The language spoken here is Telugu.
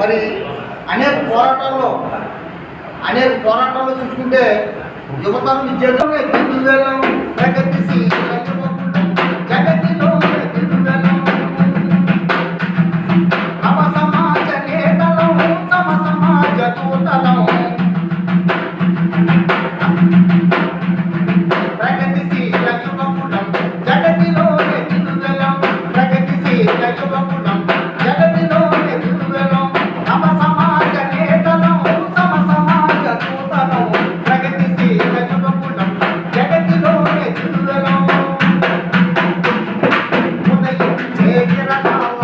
మరి అనేక పోరాటాల్లో అనేక పోరాటాల్లో చూసుకుంటే యువతను Gracias.